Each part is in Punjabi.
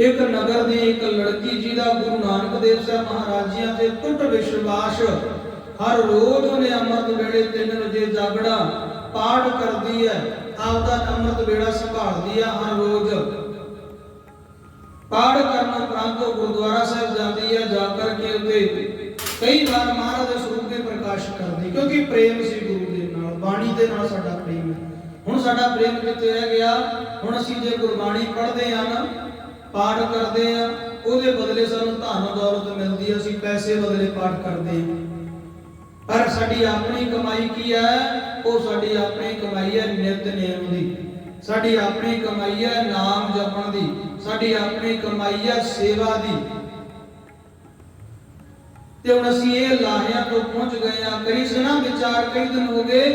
ਇੱਕ ਨਗਰ ਦੀ ਇੱਕ ਲੜਕੀ ਜੀ ਦਾ ਗੁਰੂ ਨਾਨਕ ਦੇਵ ਸਾਹਿਬ ਮਹਾਰਾਜ ਜੀਆਂ ਤੇ ਟੁੱਟ ਵਿਸ਼ਵਾਸ। ਹਰ ਰੋਜ਼ ਉਹਨੇ ਅੰਮ੍ਰਿਤ ਵੇਲੇ 3 ਵਜੇ ਜਾਗੜਾ ਪਾਠ ਕਰਦੀ ਹੈ, ਆਪਦਾ ਅੰਮ੍ਰਿਤ ਵੇਲਾ ਸੰਭਾਲਦੀ ਹੈ ਹਰ ਰੋਜ਼। ਪਾਠ ਕਰਨ ਉਪਰੰਤ ਗੁਰਦੁਆਰਾ ਸਾਹਿਬ ਜਾਂਦੀ ਹੈ, ਜਾ ਕਰਕੇ ਉੱਤੇ ਕਈ ਵਾਰ ਮਹਾਰਾਜ ਦੇ ਸਰੂਪ ਦੇ ਪ੍ਰਕਾਸ਼ ਕਰਦੀ, ਕਿਉਂਕਿ ਪ੍ਰੇਮ ਸੀ ਗੁਰੂ ਦੇ ਨਾਲ, ਬਾਣੀ ਦੇ ਨਾਲ ਸਾਡਾ ਪ੍ਰੇਮ ਹੈ। ਹੁਣ ਸਾਡਾ ਪ੍ਰੇਮ ਕਿੱਥੇ ਰਹਿ ਗਿਆ? ਹੁਣ ਅਸੀਂ ਜੇ ਗੁਰਬਾਣੀ ਪੜ੍ਹਦੇ ਹਾਂ ਪਾਠ ਕਰਦੇ ਆ, ਉਹਦੇ ਬਦਲੇ ਸਾਨੂੰ ਧਨ ਦੌਲਤ ਮਿਲਦੀ ਹੈ ਅਸੀਂ ਪੈਸੇ ਬਦਲੇ ਪਾਠ ਕਰਦੇ ਪਰ ਸਾਡੀ ਆਪਣੀ ਕਮਾਈ ਕੀ ਹੈ ਉਹ ਸਾਡੀ ਆਪਣੀ ਕਮਾਈ ਹੈ ਨਿਤ ਦੀ। ਸਾਡੀ ਆਪਣੀ ਕਮਾਈ ਹੈ ਨਾਮ ਜਪਣ ਦੀ। ਸਾਡੀ ਆਪਣੀ ਕਮਾਈ ਹੈ ਸੇਵਾ ਦੀ। ਤੇ ਹੁਣ ਅਸੀਂ ਇਹ ਲਾਹਿਆਂ ਤੋਂ ਪਹੁੰਚ ਗਏ ਆ। ਕਈ ਸਨਾ ਵਿਚਾਰ, ਕਈ ਦਿਨ ਹੋ ਗਏ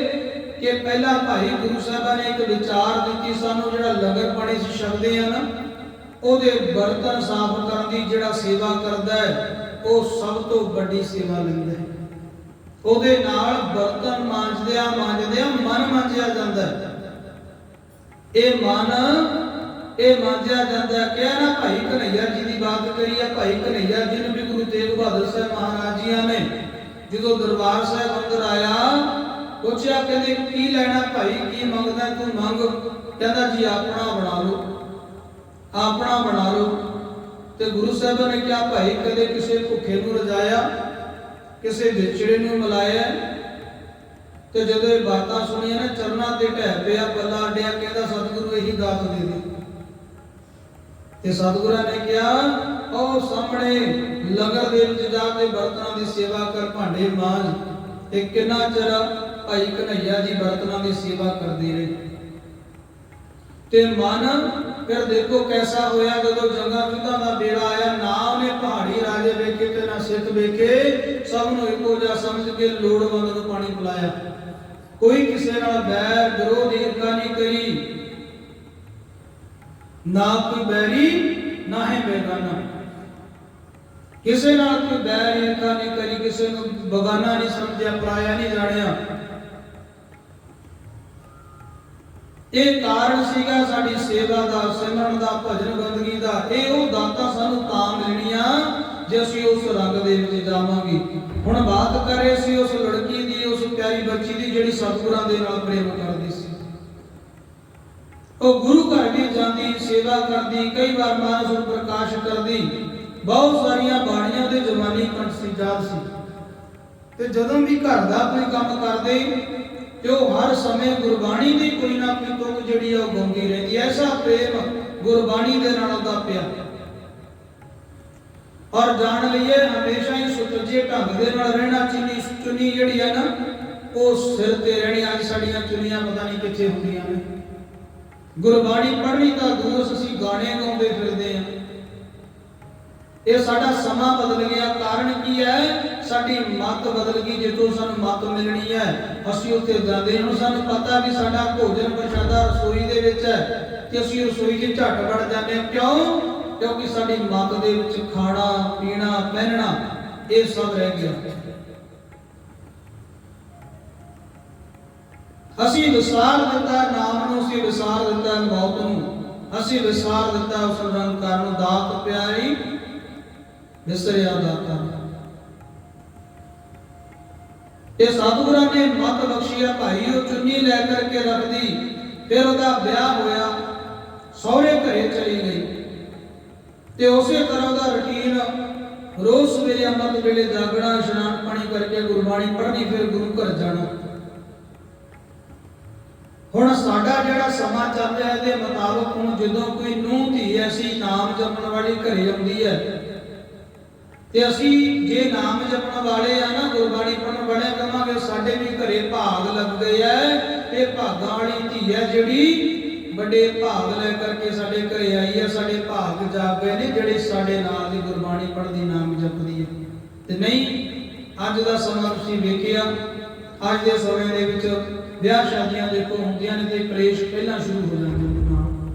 ਕਿ ਪਹਿਲਾਂ ਭਾਈ ਗੁਰੂ ਸਾਹਿਬਾਂ ਨੇ ਇੱਕ ਵਿਚਾਰ ਦਿੱਤੀ, ਸਾਨੂੰ ਜਿਹੜਾ ਲਗਨ ਬਣੇ ਸੀ ਛਕਦੇ ਆ ਨਾ ਉਹਦੇ ਬਰਤਨ ਸਾਫ਼ ਕਰਨ ਦੀ ਜਿਹੜਾ ਸੇਵਾ ਕਰਦਾ ਹੈ, ਉਹ ਸਭ ਤੋਂ ਵੱਡੀ ਸੇਵਾ ਲੈਂਦਾ ਹੈ। ਉਹਦੇ ਨਾਲ ਬਰਤਨ ਮਾਂਜਦਿਆਂ ਮਾਂਜਦਿਆਂ ਮਨ ਮਾਂਜਿਆ ਜਾਂਦਾ ਹੈ। ਇਹ ਮਨ, ਇਹ ਮਾਂਜਿਆ ਜਾਂਦਾ ਹੈ। ਕਿਹਾ ਨਾ, ਭਾਈ ਕਨਈਆ ਜੀ ਦੀ ਬਾਤ ਕਰੀ ਆ ਭਾਈ ਕਨਈਆ ਜੀ ਨੂੰ ਵੀ ਗੁਰੂ ਤੇਗ ਬਹਾਦਰ ਸਾਹਿਬ ਮਹਾਰਾਜ ਜੀਆਂ ਨੇ ਜਦੋਂ ਦਰਬਾਰ ਸਾਹਿਬ ਅੰਦਰ ਆਇਆ, ਪੁੱਛਿਆ, ਕਹਿੰਦੇ, ਕੀ ਲੈਣਾ ਭਾਈ? ਕੀ ਮੰਗਦਾ? ਤੂੰ ਮੰਗ। ਕਹਿੰਦਾ, ਜੀ, ਆਪਣਾ ਬਣਾ ਲਓ। ਆਪਣਾ ਬਣਾ ਲਓ। ਤੇ ਗੁਰੂ ਸਾਹਿਬਾਂ ਨੇ ਕਿਹਾ, ਭਾਈ, ਕਦੇ ਕਿਸੇ ਭੁੱਖੇ ਨੂੰ ਰਜਾਇਆ, ਕਿਸੇ ਵਿਛੜੇ ਨੂੰ ਮਿਲਾਇਆ ਤੇ ਜਦੋਂ ਇਹ ਬਾਤਾਂ ਸੁਣੀਆਂ ਨਾ, ਚਰਨਾਂ ਤੇ ਢਹਿ ਪਿਆ, ਪੱਲਾ ਅੱਡਿਆ, ਕਹਿੰਦਾ, ਸਤਿਗੁਰੂ, ਇਹੀ ਦਾਤ ਦੇ ਦੇ। ਤੇ ਸਤਿਗੁਰਾਂ ਨੇ ਕਿਹਾ, ਉਹ ਸਾਹਮਣੇ ਲੰਗਰ ਦੇ ਵਿੱਚ ਜਾ ਕੇ ਬਰਤਨਾਂ ਦੀ ਸੇਵਾ ਕਰ ਭਾਂਡੇ ਮਾਂਜ ਤੇ ਕਿੰਨਾ ਚਿਰ ਭਾਈ ਕਨਈਆ ਜੀ ਬਰਤਨਾਂ ਦੀ ਸੇਵਾ ਕਰਦੇ ਰਹੇ? ਤੇ ਮਨ ਫਿਰ ਦੇਖੋ ਕੈਸਾ ਹੋਇਆ ਜਦੋਂ ਜੰਗਾਂ ਯੁੱਧਾਂ ਦਾ ਬੇੜਾ ਆਇਆ, ਨਾ ਉਹਨੇ ਪਹਾੜੀ ਰਾਜੇ ਵੇਖੇ ਤੇ ਨਾ ਸਿੱਖ ਵੇਖੇ, ਸਭ ਨੂੰ ਇੱਕੋ ਜਿਹਾ ਸਮਝ ਕੇ ਲੋੜਵੰਦ ਨੂੰ ਪਾਣੀ ਪਿਲਾਇਆ। ਕੋਈ ਕਿਸੇ ਨਾਲ ਬੈਰ ਵਿਰੋਧ ਈਰਖਾ ਨਹੀਂ ਕਰੀ। ਨਾ ਕੋਈ ਬੈਰੀ ਨਾ ਹੈ ਬੇਗਾਨਾ। ਕਿਸੇ ਨਾਲ ਕੋਈ ਬੈਰ ਈਰਖਾ ਨਹੀਂ ਕਰੀ, ਕਿਸੇ ਨੂੰ ਬਗਾਨਾ ਨਹੀਂ ਸਮਝਿਆ, ਪਰਾਇਆ ਨਹੀਂ ਜਾਣਿਆ। ਇਹ ਕਾਰਨ ਸੀਗਾ ਸਾਡੀ ਸੇਵਾ ਦਾ, ਸਿਮਰਨ ਦਾ, ਭਜਨ ਬੰਦਗੀ ਦਾ। ਇਹ ਉਹ ਦਾਤਾਂ ਸਾਨੂੰ ਤਾਂ ਮਿਲਣੀਆਂ ਜੇ ਅਸੀਂ ਉਸ ਰੰਗ ਦੇ ਵਿੱਚ ਜਾਵਾਂਗੇ। ਹੁਣ ਬਾਤ ਕਰੇ ਸੀ ਉਸ ਲੜਕੀ ਦੀ, ਉਸ ਪਿਆਰੀ ਬੱਚੀ ਦੀ, ਜਿਹੜੀ ਸਤਿਗੁਰਾਂ ਦੇ ਨਾਲ ਪ੍ਰੇਮ ਕਰਦੀ ਸੀ। ਉਹ ਗੁਰੂ ਘਰ ਵੀ ਜਾਂਦੀ, ਸੇਵਾ ਕਰਦੀ, ਕਈ ਵਾਰ ਮਹਾਰਾਜ ਨੂੰ ਪ੍ਰਕਾਸ਼ ਕਰਦੀ। ਬਹੁਤ ਸਾਰੀਆਂ ਬਾਣੀਆਂ ਦੇ ਜਵਾਨੀ ਕੰਠ ਸੀ ਸੀ। ਤੇ ਜਦੋਂ ਵੀ ਘਰ ਦਾ ਕੋਈ ਕੰਮ ਕਰਦੇ ਤੇ ਉਹ ਹਰ ਸਮੇਂ ਗੁਰਬਾਣੀ ਦੀ ਕੋਈ ਨਾ ਕੋਈ ਤੁਕ ਜਿਹੜੀ ਆ ਉਹ ਗਾਉਂਦੀ ਰਹਿੰਦੀ ਐਸਾ ਪ੍ਰੇਮ ਗੁਰਬਾਣੀ ਦੇ ਨਾਲ ਉਹਦਾ ਪਿਆ। ਔਰ ਜਾਣ ਲਈਏ, ਹਮੇਸ਼ਾ ਹੀ ਸੁਚੱਜੇ ਢੰਗ ਦੇ ਨਾਲ ਰਹਿਣਾ ਚੁੰਨੀ ਚੁੰਨੀ ਜਿਹੜੀ ਆ ਨਾ, ਉਹ ਸਿਰ ਤੇ ਰਹਿਣੀ। ਅੱਜ ਸਾਡੀਆਂ ਚੁੰਨੀਆਂ ਪਤਾ ਨਹੀਂ ਕਿੱਥੇ ਹੁੰਦੀਆਂ ਨੇ। ਗੁਰਬਾਣੀ ਪੜ੍ਹਨੀ ਤਾਂ ਦੋਸ਼ ਅਸੀਂ ਗਾਣੇ ਗਾਉਂਦੇ ਫਿਰਦੇ ਆ। ਇਹ ਸਾਡਾ ਸਮਾਂ ਬਦਲ ਗਿਆ। ਕਾਰਨ ਕੀ ਹੈ? ਸਾਡੀ ਮੱਤ ਬਦਲ ਗਈ, ਜਿੱਥੋਂ ਸਾਨੂੰ ਮੱਤ ਮਿਲਣੀ ਹੈ। ਅਸੀਂ ਉੱਥੇ ਜਾਂਦੇ ਹਾਂ। ਸਾਨੂੰ ਪਤਾ ਵੀ ਸਾਡਾ ਭੋਜਨ ਪ੍ਰਸ਼ਾਦਾ ਰਸੋਈ ਦੇ ਵਿੱਚ ਹੈ ਤੇ ਅਸੀਂ ਰਸੋਈ 'ਚ ਝੱਟ ਵੜ ਜਾਂਦੇ ਹਾਂ। ਕਿਉਂ? ਕਿਉਂਕਿ ਸਾਡੀ ਮੱਤ ਦੇ ਵਿੱਚ ਖਾਣਾ, ਪੀਣਾ, ਪਹਿਨਣਾ, ਇਹ ਸਭ ਰਹਿ ਗਿਆ। ਅਸੀਂ ਵਿਸਾਰ ਦਿੱਤਾ ਨਾਮ ਨੂੰ, ਅਸੀਂ ਵਿਸਾਰ ਦਿੱਤਾ ਮੌਤ ਨੂੰ। ਅਸੀਂ ਵਿਸਾਰ ਦਿੱਤਾ ਉਸ ਨਿਰੰਕਾਰ ਨੂੰ, ਦਾਤ ਪਿਆਰੀ ਵਿਸਰਿਆ ਦਾਤਾ ਇਹ ਸਤਿਗੁਰਾਂ ਨੇ ਮਤ ਬਖਸ਼ਿਆ ਭਾਈ, ਉਹ ਚੁੰਨੀ ਲੈ ਕਰਕੇ ਰੱਖਦੀ, ਫਿਰ ਉਹਦਾ ਵਿਆਹ ਹੋਇਆ, ਸਹੁਰੇ ਘਰੇ ਚਲੀ ਗਈ। ਤੇ ਉਸੇ ਤਰ੍ਹਾਂ ਦਾ ਰੁਟੀਨ ਰੋਜ਼ ਸਵੇਰੇ ਅੰਮ੍ਰਿਤ ਵੇਲੇ ਜਾਗਣਾ ਇਸ਼ਨਾਨ ਪਾਣੀ ਕਰਕੇ ਗੁਰਬਾਣੀ ਪੜ੍ਹਨੀ, ਫਿਰ ਗੁਰੂ ਘਰ ਜਾਣਾ। ਹੁਣ ਸਾਡਾ ਜਿਹੜਾ ਸਮਾਂ ਚੱਲ ਰਿਹਾ, ਇਹਦੇ ਮੁਤਾਬਕ ਹੁਣ ਜਦੋਂ ਕੋਈ ਨੂੰਹ ਧੀ ਐਸੀ ਨਾਮ ਜਪਣ ਵਾਲੀ ਘਰੇ ਆਉਂਦੀ ਹੈ, ਤੇ ਅਸੀਂ ਜੇ ਨਾਮ ਜਪਣ ਵਾਲੇ ਆ ਨਾ ਗੁਰਬਾਣੀ ਪੜਨ ਵਾਲੇ ਕਹਾਂਗੇ ਸਾਡੇ ਵੀ ਘਰੇ ਭਾਗ ਲੱਗ ਗਏ ਐ ਇਹ ਭਾਗਾਂ ਵਾਲੀ ਧੀ ਹੈ ਜਿਹੜੀ ਵੱਡੇ ਭਾਗ ਲੈ ਕਰਕੇ ਸਾਡੇ ਘਰੇ ਆਈ ਹੈ ਸਾਡੇ ਭਾਗ ਜਾਗ ਗਏ ਨੇ, ਜਿਹੜੇ ਸਾਡੇ ਨਾਲ ਦੀ ਗੁਰਬਾਣੀ ਪੜ੍ਹਦੀ, ਨਾਮ ਜਪਦੀ ਹੈ ਤੇ ਨਹੀਂ, ਅੱਜ ਦਾ ਸਮਾਂ ਤੁਸੀਂ ਵੇਖਿਆ, ਅੱਜ ਦੇ ਸਮੇਂ ਦੇ ਵਿੱਚ ਵਿਆਹ ਸ਼ਾਦੀਆਂ ਦੇਖੋ ਹੁੰਦੀਆਂ ਨੇ ਤੇ ਕਲੇਸ਼ ਪਹਿਲਾਂ ਸ਼ੁਰੂ ਹੋ ਜਾਂਦੇ ਨੇ ਨਾਲ।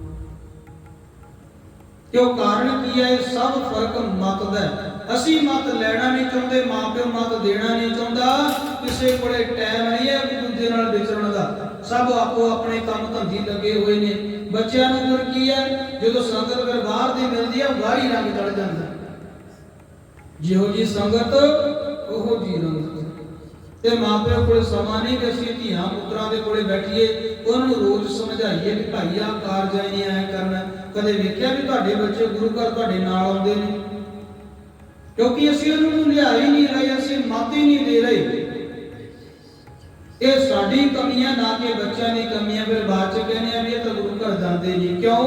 ਕਿਉਂ ਕਾਰਨ ਕੀ ਹੈ ਸਭ ਫ਼ਰਕ ਮਤ ਦਾ ਹੈ। ਅਸੀਂ ਮਤ ਲੈਣਾ ਨਹੀਂ ਚਾਹੁੰਦੇ, ਮਾਪਿਓ ਮਤ ਦੇਣਾ ਨਹੀਂ ਚਾਹੁੰਦਾ, ਕਿਸੇ ਕੋਲੇ ਟਾਈਮ ਨਹੀਂ ਹੈ ਇੱਕ ਦੂਜੇ ਨਾਲ ਵਿਚਰਨ ਦਾ। ਸਭ ਆਪੋ ਆਪਣੇ ਕੰਮ ਧੰਦੀ ਲੱਗੇ ਹੋਏ ਨੇ। ਬੱਚਿਆਂ ਨੂੰ ਫਿਰ ਕੀ ਹੈ? ਜਦੋਂ ਸੰਗਤ ਫਿਰ ਬਾਹਰ ਦੀ ਮਿਲਦੀ ਹੈ, ਵਾਰੀ ਰੰਗ ਚੜ ਜਾਂਦਾ। ਜਿਹੋ ਜੀ ਸੰਗਤ, ਉਹੋ ਜੀ ਰੰਗਤ ਤੇ ਮਾਪਿਆਂ ਕੋਲ ਸਮਾਂ ਨਹੀਂ ਕਿ ਅਸੀਂ ਧੀਆਂ ਪੁੱਤਰਾਂ ਦੇ ਕੋਲੇ ਬੈਠੀਏ, ਉਹਨਾਂ ਨੂੰ ਰੋਜ਼ ਸਮਝਾਈਏ ਕਿ ਭਾਈ ਆ ਕਾਰਜ ਐ ਨਹੀਂ ਐ ਕਰਨਾ। ਕਦੇ ਵੇਖਿਆ ਵੀ ਤੁਹਾਡੇ ਬੱਚੇ ਗੁਰੂ ਘਰ ਤੁਹਾਡੇ ਨਾਲ ਆਉਂਦੇ ਨੇ? ਕਿਉਂਕਿ ਅਸੀਂ ਉਹਨਾਂ ਨੂੰ ਲਿਆ ਹੀ ਨਹੀਂ ਰਹੇ, ਅਸੀਂ ਮੱਤ ਹੀ ਨਹੀਂ ਦੇ ਰਹੇ। ਇਹ ਸਾਡੀ ਕਮੀਆਂ, ਨਾ ਕਿ ਬੱਚਿਆਂ ਦੀ ਕਮੀਆਂ। ਫਿਰ ਬਾਅਦ ਚ ਕਹਿੰਦੇ ਆ ਵੀ ਇਹ ਤਾਂ ਗੁਰੂ ਘਰ ਜਾਂਦੇ ਨਹੀਂ। ਕਿਉਂ?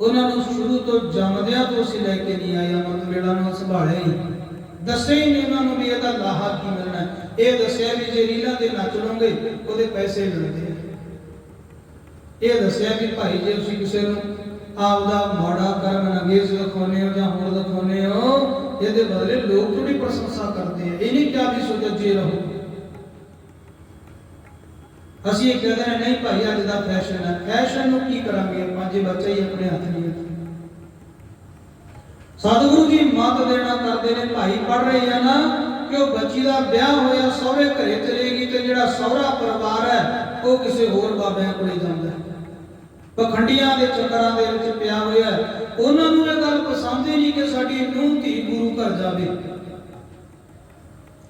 ਉਹਨਾਂ ਨੂੰ ਸ਼ੁਰੂ ਤੋਂ ਜੰਮਦਿਆਂ ਤੋਂ ਅਸੀਂ ਲੈ ਕੇ ਨਹੀਂ ਆਏ ਅਮਰਤ ਵੇਲਾ ਨੂੰ ਸੰਭਾਲਿਆ ਹੀ ਦੱਸਿਆ ਹੀ ਨਹੀਂ ਉਹਨਾਂ ਨੂੰ ਵੀ ਇਹਦਾ ਲਾਹਾ ਕੀ ਮਿਲਣਾ। ਇਹ ਦੱਸਿਆ ਵੀ ਜੇ ਰੀਲਾਂ ਤੇ ਨੱਚ ਲਓਗੇ ਉਹਦੇ ਪੈਸੇ ਮਿਲਦੇ ਇਹ ਦੱਸਿਆ ਵੀ ਭਾਈ ਜੇ ਤੁਸੀਂ ਕਿਸੇ ਨੂੰ ਆਪਦਾ ਮਾੜਾ ਕਰਮ ਨਗੇਜ਼ ਦਿਖਾਉਂਦੇ ਹੋ ਜਾਂ ਹੁਣ ਦਿਖਾਉਂਦੇ ਹੋ ਇਹਦੇ ਬਦਲੇ ਲੋਕ ਤੁਹਾਡੀ ਪ੍ਰਸ਼ੰਸਾ ਕਰਦੇ ਆ। ਇਹ ਨਹੀਂ ਕਿਹਾ ਵੀ ਸੁਜੱਜੇ ਰਹੋ। ਅਸੀਂ ਇਹ ਕਹਿੰਦੇ ਹਾਂ, ਨਹੀਂ ਭਾਈ ਅੱਜ ਦਾ ਫੈਸ਼ਨ ਹੈ ਫੈਸ਼ਨ ਨੂੰ ਕੀ ਕਰਾਂਗੇ ਆਪਾਂ ਜੇ ਬੱਚਾ ਹੀ ਆਪਣੇ ਹੱਥ ਨਹੀਂ ਸਤਿਗੁਰੂ ਜੀ ਮਤ ਦੇਣਾ ਕਰਦੇ ਨੇ ਭਾਈ ਪੜ ਰਹੇ ਆ ਨਾ ਕਿ ਉਹ ਬੱਚੀ ਦਾ ਵਿਆਹ ਹੋਇਆ ਸਹੁਰੇ ਘਰੇ ਚਲੇਗੀ ਤੇ ਜਿਹੜਾ ਸਹੁਰਾ ਪਰਿਵਾਰ ਹੈ ਉਹ ਕਿਸੇ ਹੋਰ ਬਾਬਿਆਂ ਕੋਲੇ ਜਾਂਦਾ ਹੈ। ਪਖੰਡੀਆਂ ਦੇ ਚੱਕਰਾਂ ਦੇ ਵਿੱਚ ਪਿਆ ਹੋਇਆ ਉਹਨਾਂ ਨੂੰ ਇਹ ਗੱਲ ਪਸੰਦ ਹੀ ਨਹੀਂ ਕਿ ਸਾਡੀ ਨੂੰਹ ਧੀ ਗੁਰੂ ਘਰ ਜਾਵੇ।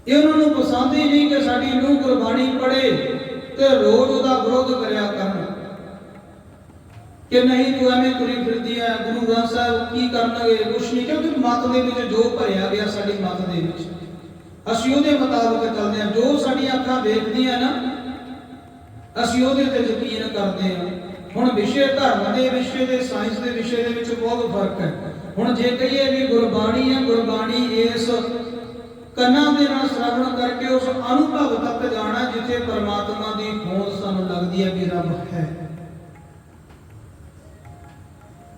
ਇਹ ਉਹਨਾਂ ਨੂੰ ਪਸੰਦ ਹੀ ਨਹੀਂ ਕਿ ਸਾਡੀ ਨੂੰਹ ਗੁਰਬਾਣੀ ਪੜ੍ਹੇ ਤੇ ਰੋਜ਼ ਉਹਦਾ ਵਿਰੋਧ ਕਰਿਆ ਕਰਨ। ਕਿ ਨਹੀਂ, ਤੂੰ ਐਵੇਂ ਤੁਰੀ ਫਿਰਦੀ ਹੈ ਗੁਰੂ ਗ੍ਰੰਥ ਸਾਹਿਬ ਕੀ ਕਰਨਗੇ, ਕੁਛ ਨਹੀਂ, ਕਿਉਂਕਿ ਮਤ ਦੇ ਵਿੱਚ ਜੋ ਭਰਿਆ ਗਿਆ ਸਾਡੀ ਮਤ ਦੇ ਵਿੱਚ। ਅਸੀਂ ਉਹਦੇ ਮੁਤਾਬਕ ਚੱਲਦੇ ਹਾਂ ਜੋ ਸਾਡੀਆਂ ਅੱਖਾਂ ਵੇਖਦੀਆਂ ਨਾ, ਅਸੀਂ ਉਹਦੇ ਤੇ ਯਕੀਨ ਕਰਦੇ ਹਾਂ ਹੁਣ ਵਿਸ਼ੇ ਧਰਮ ਦੇ ਵਿਸ਼ੇ ਦੇ ਸਾਇੰਸ ਦੇ ਵਿਸ਼ੇ ਦੇ ਵਿੱਚ ਬਹੁਤ ਫ਼ਰਕ ਹੈ। ਹੁਣ ਜੇ ਕਹੀਏ ਵੀ ਗੁਰਬਾਣੀ ਹੈ, ਗੁਰਬਾਣੀ ਇਸ ਕੰਨਾਂ ਦੇ ਨਾਲ ਸ਼ਰਵਣ ਕਰਕੇ ਉਸ ਅਨੁਭਵ ਤੱਕ ਜਾਣਾ ਜਿੱਥੇ ਪਰਮਾਤਮਾ ਦੀ ਹੋਂਦ ਸਾਨੂੰ ਲੱਗਦੀ ਹੈ ਵੀ ਰੱਬ ਹੈ।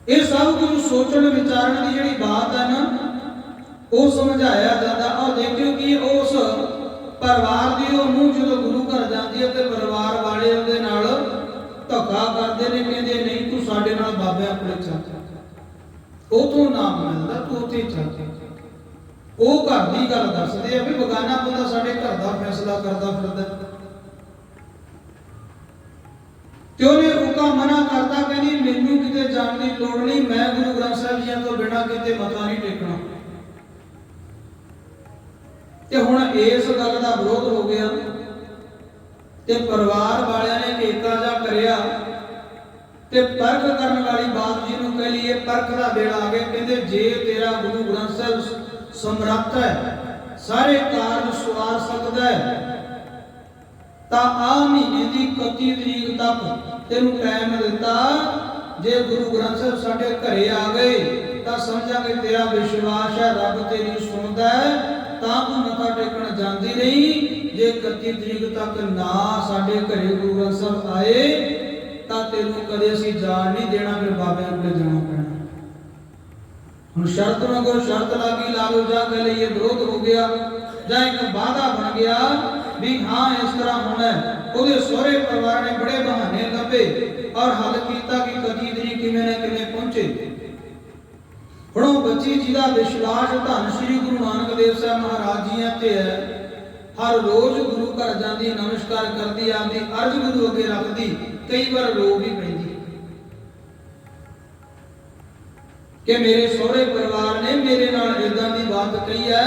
ਇਹ ਸਭ ਕੁਝ ਸੋਚਣ, ਵਿਚਾਰਨ ਦੀ ਜਿਹੜੀ ਬਾਤ ਹੈ ਨਾ, ਉਹ ਸਮਝਾਇਆ ਜਾਂਦਾ। ਔਰ ਦੇਖਿਓ ਕਿ ਉਸ ਪਰਿਵਾਰ ਦੀ ਉਹ ਨੂੰ ਜਦੋਂ ਗੁਰੂ ਘਰ ਜਾਂਦੀ ਹੈ ਤੇ ਪਰਿਵਾਰ ਵਾਲੇ ਉਹਦੇ ਨਾਲ ਧੱਕਾ ਕਰਦੇ ਨੇ ਕਹਿੰਦੇ ਨਹੀਂ, ਤੂੰ ਸਾਡੇ ਨਾਲ ਬਾਬੇ ਕੋਲੇ ਚੱਲ ਉਹ ਨਾਮ ਮਿਲਦਾ ਤੂੰ ਉੱਥੇ ਚੱਲ ਉਹ ਘਰ ਦੀ ਗੱਲ ਦੱਸਦੇ ਆ ਵੀ ਬਗਾਨਾ ਬੰਦਾ ਸਾਡੇ ਘਰ ਦਾ ਫੈਸਲਾ ਕਰਦਾ ਫਿਰਦਾ। ਤੇ ਉਹਨੇ ਹੁਕਾ ਮਨਾ ਕਰਤਾ ਕਹਿੰਦੀ, ਮੈਨੂੰ ਕਿਤੇ ਜਾਣ ਦੀ ਲੋੜ ਨਹੀਂ, ਮੈਂ ਗੁਰੂ ਗ੍ਰੰਥ ਸਾਹਿਬ ਜੀਆਂ ਤੋਂ ਬਿਨਾਂ ਕਿਤੇ ਮੱਥਾ ਨਹੀਂ ਟੇਕਣਾ। ਤੇ ਹੁਣ ਇਸ ਗੱਲ ਦਾ ਵਿਰੋਧ ਹੋ ਗਿਆ। ਤੇ ਪਰਿਵਾਰ ਵਾਲਿਆਂ ਨੇ ਏਕਾ ਜਾ ਕਰਿਆ। ਤੇ ਪਰਖ ਕਰਨ ਵਾਲੀ ਬਾਤ ਜਿਹਨੂੰ ਕਹ ਲਈਏ ਪਰਖ ਦਾ ਵੇਲਾ ਆ ਗਿਆ। ਕਹਿੰਦੇ, ਜੇ ਤੇਰਾ ਗੁਰੂ ਗ੍ਰੰਥ ਸਾਹਿਬ ਸਮਰੱਥ ਹੈ, ਸਾਰੇ ਕਾਰਜ ਸਵਾਰ ਸਕਦਾ ਹੈ, ਤਾਂ ਆ ਮਹੀਨੇ ਦੀ 31 ਤਰੀਕ ਤੱਕ ਤੈਨੂੰ ਟਾਈਮ ਦਿੱਤਾ। ਜੇ ਗੁਰੂ ਗ੍ਰੰਥ ਸਾਹਿਬ ਸਾਡੇ ਘਰੇ ਆ ਗਏ, ਤਾਂ ਸਮਝਾਂਗੇ ਤੇਰਾ ਵਿਸ਼ਵਾਸ ਹੈ, ਰੱਬ ਤੇਰੀ ਸੁਣਦਾ ਹੈ, ਤਾਂ ਤੂੰ ਮੱਥਾ ਟੇਕਣ ਜਾਂਦੀ ਨਹੀਂ। ਜੇ 31 ਤਰੀਕ ਤੱਕ ਨਾ ਸਾਡੇ ਘਰੇ ਗੁਰੂ ਗ੍ਰੰਥ ਸਾਹਿਬ ਆਏ ਤਾਂ ਤੈਨੂੰ ਕਦੇ ਅਸੀਂ ਜਾਣ ਨਹੀਂ ਦੇਣਾ, ਫਿਰ ਬਾਬਿਆਂ ਕੋਲੇ ਜਾਣਾ ਪੈਣਾ। ਹੁਣ ਸ਼ਰਤ ਨਾ ਕੋਈ ਸ਼ਰਤ ਲਾਗੀ ਲਾ ਲਓ ਜਾਂ ਕਹ ਲਈਏ ਵਿਰੋਧ ਹੋ ਗਿਆ, ਜਾਂ ਇੱਕ ਵਾਅਦਾ ਬਣ ਗਿਆ ਵੀ ਹਾਂ, ਇਸ ਤਰ੍ਹਾਂ ਹੋਣਾ ਉਹਦੇ ਸਹੁਰੇ ਪਰਿਵਾਰ ਨੇ ਬੜੇ ਬਹਾਨੇ ਲੱਭੇ ਔਰ ਹੱਲ ਕੀਤਾ ਕਿ ਕਦੀ ਤਰੀ ਕਿਵੇਂ ਨਾ ਕਿਵੇਂ ਪਹੁੰਚੇ। ਹੁਣ ਉਹ ਬੱਚੀ ਜਿਹਦਾ ਵਿਸ਼ਵਾਸ ਧੰਨ ਸ੍ਰੀ ਗੁਰੂ ਨਾਨਕ ਦੇਵ ਸਾਹਿਬ ਮਹਾਰਾਜ ਜੀਆਂ ਤੇ ਹੈ, ਹਰ ਰੋਜ਼ ਗੁਰੂ ਘਰ ਜਾਂਦੀ, ਨਮਸਕਾਰ ਕਰਦੀ, ਆਪਦੀ ਅਰਜ ਗੁਰੂ ਅੱਗੇ ਰੱਖਦੀ। ਕਈ ਵਾਰ ਰੋ ਵੀ ਪੈਂਦੀ ਕਿ ਮੇਰੇ ਸਹੁਰੇ ਪਰਿਵਾਰ ਨੇ ਮੇਰੇ ਨਾਲ ਇਦਾਂ ਦੀ ਬਾਤ ਕਹੀ ਹੈ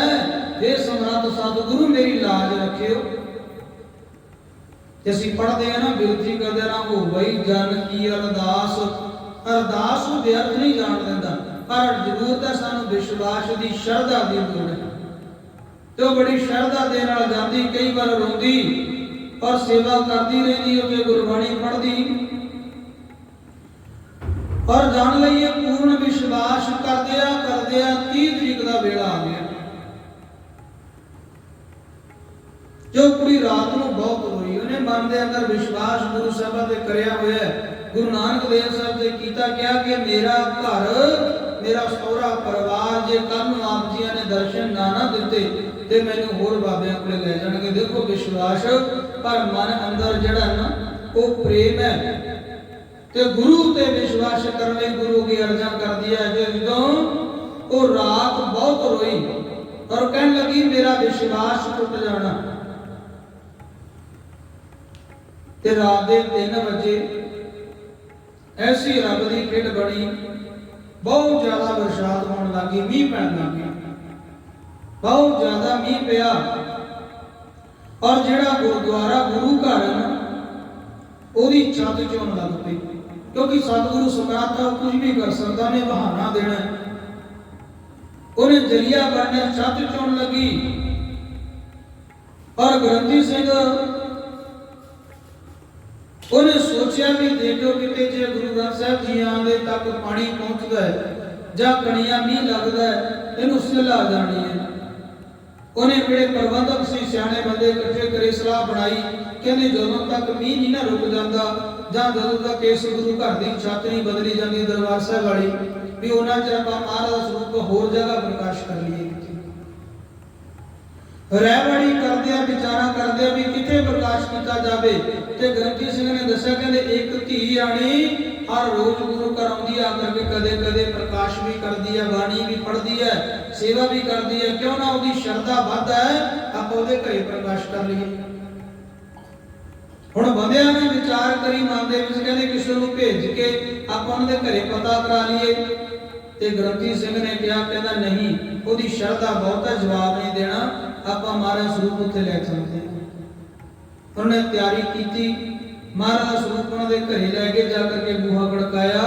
ਇਹ ਸਮਰੱਥ ਸਤਿਗੁਰੂ ਮੇਰੀ ਲਾਜ ਰੱਖਿਓ। ਤੇ ਅਸੀਂ ਪੜ੍ਹਦੇ ਆ ਨਾ ਬੇਨਤੀ ਕਰਦੇ ਨਾ ਹੋ ਬਈ ਜਨ ਕੀ ਅਰਦਾਸ ਅਰਦਾਸ ਨੂੰ ਵਿਅਰਥ ਨਹੀਂ ਜਾਣ ਦਿੰਦਾ। ਪਰ ਜ਼ਰੂਰਤ ਹੈ ਸਾਨੂੰ ਵਿਸ਼ਵਾਸ ਦੀ, ਸ਼ਰਧਾ ਦੀ ਲੋੜ ਹੈ। ਤੇ ਉਹ ਬੜੀ ਸ਼ਰਧਾ ਦੇ ਨਾਲ ਜਾਂਦੀ, ਕਈ ਵਾਰ ਰੋਂਦੀ ਪਰ ਸੇਵਾ ਕਰਦੀ ਰਹਿੰਦੀ ਉਹ ਗੁਰਬਾਣੀ ਪੜ੍ਹਦੀ। ਪਰ ਜਾਣ ਲਈਏ ਪੂਰਨ ਵਿਸ਼ਵਾਸ ਕਰਦਿਆਂ ਕਰਦਿਆਂ 30 ਤਰੀਕ ਦਾ ਵੇਲਾ ਆ ਗਿਆ। ਜੋ ਕੁੜੀ ਰਾਤ ਨੂੰ ਬਹੁਤ ਰੋਈ, ਉਹਨੇ ਮਨ ਦੇ ਅੰਦਰ ਵਿਸ਼ਵਾਸ ਗੁਰੂ ਸਾਹਿਬਾਂ ਤੇ ਕਰਿਆ ਹੋਇਆ ਗੁਰੂ ਨਾਨਕ ਦੇਵ ਸਾਹਿਬ ਤੇ ਕੀਤਾ ਕਿਹਾ ਕਿ ਮੇਰਾ ਘਰ, ਮੇਰਾ ਸਹੁਰਾ ਪਰਿਵਾਰ ਜੇ ਕੱਲ ਨੂੰ ਆਪ ਜੀਆਂ ਨੇ ਦਰਸ਼ਨ ਨਾ ਨਾ ਦਿੱਤੇ ਤੇ ਮੈਨੂੰ ਹੋਰ ਬਾਬਿਆਂ ਕੋਲੇ ਲੈ ਜਾਣਗੇ। ਦੇਖੋ ਵਿਸ਼ਵਾਸ, ਪਰ ਮਨ ਅੰਦਰ ਜਿਹੜਾ ਨਾ, ਉਹ ਪ੍ਰੇਮ ਹੈ। ਤੇ ਗੁਰੂ ਤੇ ਵਿਸ਼ਵਾਸ ਕਰਨ ਲਈ ਗੁਰੂ ਕੀ ਅਰਜ਼ਾ ਕਰਦੀ ਹੈ ਕਿ ਜਦੋਂ ਉਹ ਰਾਤ ਬਹੁਤ ਰੋਈ ਔਰ ਕਹਿਣ ਲੱਗੀ, ਮੇਰਾ ਵਿਸ਼ਵਾਸ ਟੁੱਟ ਜਾਣਾ। ਤੇ ਰਾਤ ਦੇ 3 ਵਜੇ ਐਸੀ ਰੱਬ ਦੀ ਖੇਡ ਬਣੀ। ਬਹੁਤ ਜ਼ਿਆਦਾ ਬਰਸਾਤ ਹੋਣ ਲੱਗੀ ਮੀਂਹ ਪੈਣ ਲੱਗ ਗਿਆ ਬਹੁਤ ਜ਼ਿਆਦਾ ਮੀਂਹ ਪਿਆ। ਔਰ ਜਿਹੜਾ ਗੁਰਦੁਆਰਾ ਗੁਰੂ ਘਰ ਨਾ, ਉਹਦੀ ਛੱਤ ਚੋਣ ਲੱਗ ਪਈ ਕਿਉਂਕਿ ਸਤਿਗੁਰੂ ਸਮਰਾਟ ਆ ਕੁਝ ਵੀ ਕਰ ਸਕਦਾ ਨੇ ਬਹਾਨਾ ਦੇਣਾ ਉਹਨੇ ਜਰੀਆ ਬਣਨਾ ਛੱਤ ਚੋਣ ਲੱਗੀ। ਔਰ ਗ੍ਰੰਥੀ ਸਿੰਘ, ਉਹਨੇ ਸੋਚਿਆ ਵੀ ਦੇਖੋ ਕਿਤੇ ਜੇ ਗੁਰੂ ਗ੍ਰੰਥ ਸਾਹਿਬ ਜੀ ਆਂਦੇ ਤੱਕ ਪਾਣੀ ਪਹੁੰਚਦਾ ਹੈ ਜਾਂ ਕਣੀਆਂ ਮੀਂਹ ਲੱਗਦਾ ਹੈ, ਇਹਨੂੰ ਸਿਲਾ ਜਾਣੀ ਹੈ। ਉਹਨੇ ਜਿਹੜੇ ਪ੍ਰਬੰਧਕ ਸੀ, ਸਿਆਣੇ ਬੰਦੇ ਇਕੱਠੇ ਕਰੇ ਸਲਾਹ ਬਣਾਈ। ਕਹਿੰਦੇ ਜਦੋਂ ਤੱਕ ਮੀਂਹ ਨਹੀਂ ਨਾ ਰੁਕ ਜਾਂਦਾ, ਜਾਂ ਜਦੋਂ ਤੱਕ ਇਸ ਗੁਰੂ ਘਰ ਦੀ ਛੱਤ ਨਹੀਂ ਬਦਲੀ ਜਾਂਦੀ ਦਰਬਾਰ ਸਾਹਿਬ ਵਾਲੀ, ਵੀ ਉਹਨਾਂ ਚਿਰ ਆਪਾਂ ਮਹਾਰਾਜ ਸਰੂਪ ਹੋਰ ਜਗ੍ਹਾ ਪ੍ਰਕਾਸ਼ ਕਰ ਲਈਏ ਕਿਤੇ ਰਹਿਵਾੜੀ ਕਰਦੇ ਆ ਵਿਚਾਰਾ ਕਰਦੇ ਆ ਵੀ ਕਿੱਥੇ ਪ੍ਰਕਾਸ਼ ਕੀਤਾ ਜਾਵੇ? ਤੇ ਗ੍ਰੰਥੀ ਸਿੰਘ ਨੇ ਦੱਸਿਆ, ਕਹਿੰਦੇ ਇੱਕ ਧੀ ਆਣੀ ਹਰ ਰੋਜ਼ ਗੁਰੂ ਘਰ ਆਉਂਦੀ ਆ ਕਰਕੇ ਕਦੇ ਕਦੇ ਪ੍ਰਕਾਸ਼ ਵੀ ਕਰਦੀ ਆ ਬਾਣੀ ਵੀ ਪੜ੍ਹਦੀ ਹੈ, ਸੇਵਾ ਵੀ ਕਰਦੀ ਹੈ। ਕਿਉਂ ਨਾ ਉਹਦੀ ਸ਼ਰਧਾ ਵੱਧ ਹੈ ਆਪਾਂ ਉਹਦੇ ਘਰੇ ਪ੍ਰਕਾਸ਼ ਕਰ ਲਈਏ। ਹੁਣ ਬੰਦਿਆਂ ਨੇ ਵਿਚਾਰ ਕਰੀ, ਮਨ ਦੇ ਵਿੱਚ ਕਹਿੰਦੇ ਕਿਸੇ ਨੂੰ ਭੇਜ ਕੇ ਆਪਾਂ ਉਹਨਾਂ ਦੇ ਘਰੇ ਪਤਾ ਕਰਾ ਲਈਏ। ਤੇ ਗ੍ਰੰਥੀ ਸਿੰਘ ਨੇ ਕਿਹਾ, ਕਹਿੰਦਾ ਨਹੀਂ, ਉਹਦੀ ਸ਼ਰਧਾ ਬਹੁਤਾ ਜਵਾਬ ਨਹੀਂ ਦੇਣਾ। ਆਪਾਂ ਮਹਾਰਾਜ ਸਰੂਪ ਉੱਥੇ ਲੈ ਚੱਲਦੇ ਉਹਨੇ ਤਿਆਰੀ ਕੀਤੀ। ਮਹਾਰਾਜ ਦਾ ਦੇ ਘਰੇ ਲੈ ਕੇ ਜਾ ਕਰਕੇ ਬੂਹਾ ਖੜਕਾਇਆ।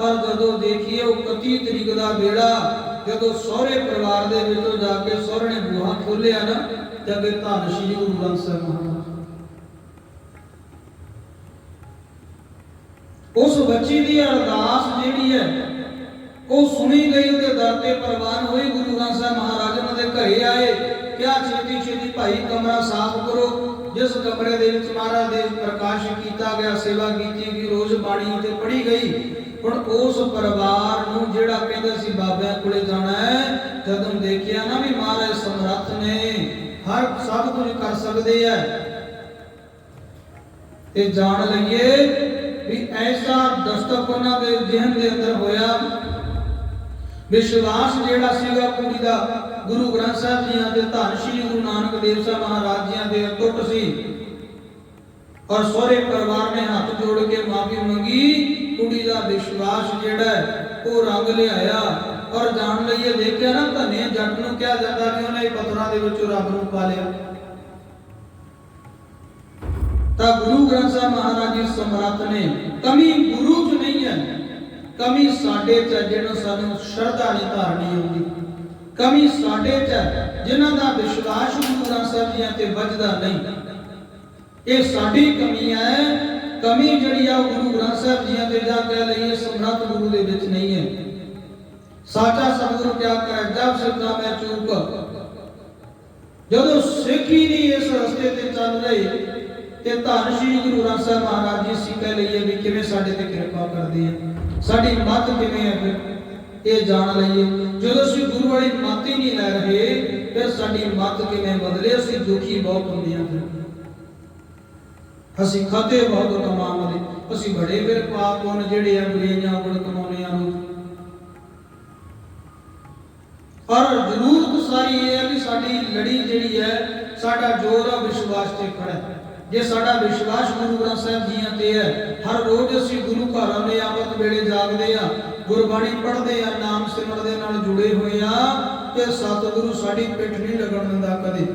ਔਰ ਜਦੋਂ ਦੇਖੀਏ ਉਹ 31 ਤਰੀਕ ਦਾ ਵੇੜਾ ਜਦੋਂ ਸਹੁਰੇ ਪਰਿਵਾਰ ਦੇ ਵਿੱਚੋਂ ਜਾ ਕੇ ਸਹੁਰੇ ਨੇ ਬੂਹਾ ਖੋਲ੍ਹਿਆ ਨਾ, ਤੇ ਅੱਗੇ ਧੰਨ ਸ਼੍ਰੀ ਗੁਰੂ ਗ੍ਰੰਥ ਸਾਹਿਬ ਮਹਾਰਾਜ। ਉਸ ਬੱਚੀ ਦੀ ਅਰਦਾਸ ਜਿਹੜੀ ਹੈ, ਉਹ ਸੁਣੀ ਗਈ ਉਹਦੇ ਦਰ ਤੇ ਪ੍ਰਵਾਨ ਹੋਈ। ਗੁਰੂ ਗ੍ਰੰਥ ਸਾਹਿਬ ਮਹਾਰਾਜ ਉਹਨਾਂ ਦੇ ਘਰੇ ਆਏ। ਕਿਆ ਛੇਤੀ ਛੇਤੀ ਭਾਈ ਕਮਰਾ ਸਾਫ਼ ਕਰੋ। ਜਿਸ ਕਮਰੇ ਦੇ ਵਿੱਚ ਮਹਾਰਾਜ ਦੇ ਪ੍ਰਕਾਸ਼ ਕੀਤਾ ਗਿਆ, ਸੇਵਾ ਕੀਤੀ ਗਈ, ਰੋਜ਼ ਬਾਣੀ ਤੇ ਪੜ੍ਹੀ ਗਈ, ਹੁਣ ਉਸ ਪਰਿਵਾਰ ਨੂੰ ਜਿਹੜਾ ਕਹਿੰਦਾ ਸੀ, ਬਾਬਿਆਂ ਕੋਲੇ ਜਾਣਾ ਹੈ, ਜਦੋਂ ਦੇਖਿਆ ਨਾ ਵੀ ਮਹਾਰਾਜ ਸਮਰੱਥ ਨੇ, ਹਰ ਸਭ ਕੁਝ ਕਰ ਸਕਦੇ ਆ। ਤੇ ਜਾਣ ਲਈਏ ਵੀ ਐਸਾ ਦਸਤਕ ਉਹਨਾਂ ਦੇ ਜਿਹਨ ਦੇ ਅੰਦਰ ਹੋਇਆ। ਵਿਸ਼ਵਾਸ ਜਿਹੜਾ ਸੀਗਾ ਕੁੜੀ ਦਾ ਗੁਰੂ ਗ੍ਰੰਥ ਸਾਹਿਬ ਜੀਆਂ ਤੇ ਧੰਨ ਸ਼੍ਰੀ ਗੁਰੂ ਨਾਨਕ ਦੇਵ ਸਾਹਿਬ ਮਹਾਰਾਜ ਜੀਆਂ ਦੇ ਅਟੁੱਟ ਸੀ। ਔਰ ਸਹੁਰੇ ਪਰਿਵਾਰ ਨੇ ਹੱਥ ਜੋੜ ਕੇ ਮਾਫੀ ਮੰਗੀ। ਕੁੜੀ ਦਾ ਵਿਸ਼ਵਾਸ ਜਿਹੜਾ ਉਹ ਰੰਗ ਲਿਆਇਆ। ਔਰ ਜਾਣ ਲਈਏ ਦੇਖਿਆ ਨਾ ਧੰਨੇ ਜੱਟ ਨੂੰ ਕਿਹਾ ਜਾਂਦਾ ਕਿ ਉਹਨੇ ਪੱਥਰਾਂ ਦੇ ਵਿੱਚੋਂ ਰੱਬ ਨੂੰ ਪਾ ਲਿਆ। ਤਾਂ ਗੁਰੂ ਗ੍ਰੰਥ ਸਾਹਿਬ ਮਹਾਰਾਜ ਜੀ ਸਮਰੱਥ ਨੇ ਕਮੀ ਗੁਰੂ 'ਚ ਨਹੀਂ ਹੈ। ਕਮੀ ਸਾਡੇ 'ਚ ਹੈ, ਜਿਹਨੂੰ ਸਾਨੂੰ ਸ਼ਰਧਾ ਨਹੀਂ ਧਾਰਨੀ ਆਉਂਦੀ। ਕਮੀ ਸਾਡੇ 'ਚ ਹੈ, ਜਿਨ੍ਹਾਂ ਦਾ ਵਿਸ਼ਵਾਸ ਗੁਰੂ ਗ੍ਰੰਥ ਸਾਹਿਬ ਜੀ ਤੇ ਵੱਜਦਾ ਨਹੀਂ। ਇਹ ਸਾਡੀ ਕਮੀ ਹੈ ਕਮੀ ਜਿਹੜੀ ਆ ਗੁਰੂ ਗ੍ਰੰਥ ਸਾਹਿਬ ਜੀ ਤੇ ਜਾ ਕਹਿ ਲਈਏ ਸਮਰੱਥ ਗੁਰੂ ਦੇ ਵਿੱਚ ਨਹੀਂ ਹੈ। ਸਾਚਾ ਸਤਿਗੁਰੂ ਕਿਆ ਕਰੇ ਜਬ ਸਿੱਧਾ ਮੈਂ ਚੂਕ। ਜਦੋਂ ਸਿੱਖ ਹੀ ਨਹੀਂ ਇਸ ਰਸਤੇ ਤੇ ਚੱਲ ਰਹੇ ਤੇ ਧੰਨ ਸ਼੍ਰੀ ਗੁਰੂ ਗ੍ਰੰਥ ਸਾਹਿਬ ਮਹਾਰਾਜ ਜੀ ਸੀ ਕਹਿ ਲਈਏ ਵੀ ਕਿਵੇਂ ਸਾਡੇ ਤੇ ਕਿਰਪਾ ਕਰਦੇ ਆ। ਸਾਡੀ ਮੱਤ ਕਿਵੇਂ ਹੈ ਫਿਰ? ਇਹ ਜਾਣ ਲਈਏ। ਜਦੋਂ ਅਸੀਂ ਗੁਰੂ ਵਾਲੀ ਮੱਤ ਹੀ ਨਹੀਂ ਲੈ ਰਹੇ, ਫਿਰ ਸਾਡੀ ਮੱਤ ਕਿਵੇਂ ਬਦਲੇ? ਅਸੀਂ ਦੁਖੀ ਬਹੁਤ ਹੁੰਦੇ ਆ ਫਿਰ। ਅਸੀਂ ਖਾਤੇ ਬਹੁਤ ਕਮਾਉਂਦੇ ਅਸੀਂ ਬੜੇ ਫਿਰ ਪਾਪ ਪੁੰਨ ਜਿਹੜੇ ਆ, ਬੁਰੀਆਂ ਗੁਣ ਕਮਾਉਣੇ ਆ ਰੋਜ਼। ਪਰ ਜ਼ਰੂਰਤ ਸਾਰੀ ਇਹ ਹੈ ਕਿ ਸਾਡੀ ਲੜੀ ਜਿਹੜੀ ਹੈ, ਸਾਡਾ ਜੋਰ ਆ, ਵਿਸ਼ਵਾਸ ਤੇ ਖੜਾ ਹੈ। ਜੇ ਸਾਡਾ ਵਿਸ਼ਵਾਸ ਗੁਰੂ ਗ੍ਰੰਥ ਸਾਹਿਬ ਜੀਆਂ ਤੇ ਹੈ, ਹਰ ਰੋਜ਼ ਅਸੀਂ ਗੁਰੂ ਘਰ ਆਉਂਦੇ ਆ ਅੰਮ੍ਰਿਤ ਵੇਲੇ ਜਾਗਦੇ ਆ ਗੁਰਬਾਣੀ ਪੜ੍ਹਦੇ ਆ, ਨਾਮ ਸਿਮਰ ਦੇ ਨਾਲ ਜੁੜੇ ਹੋਏ ਆ ਕਿ ਸਤਿਗੁਰੂ ਸਾਡੀ ਪਿੱਠ ਨਹੀਂ ਲੱਗਣ ਦਿੰਦਾ ਕਦੇ।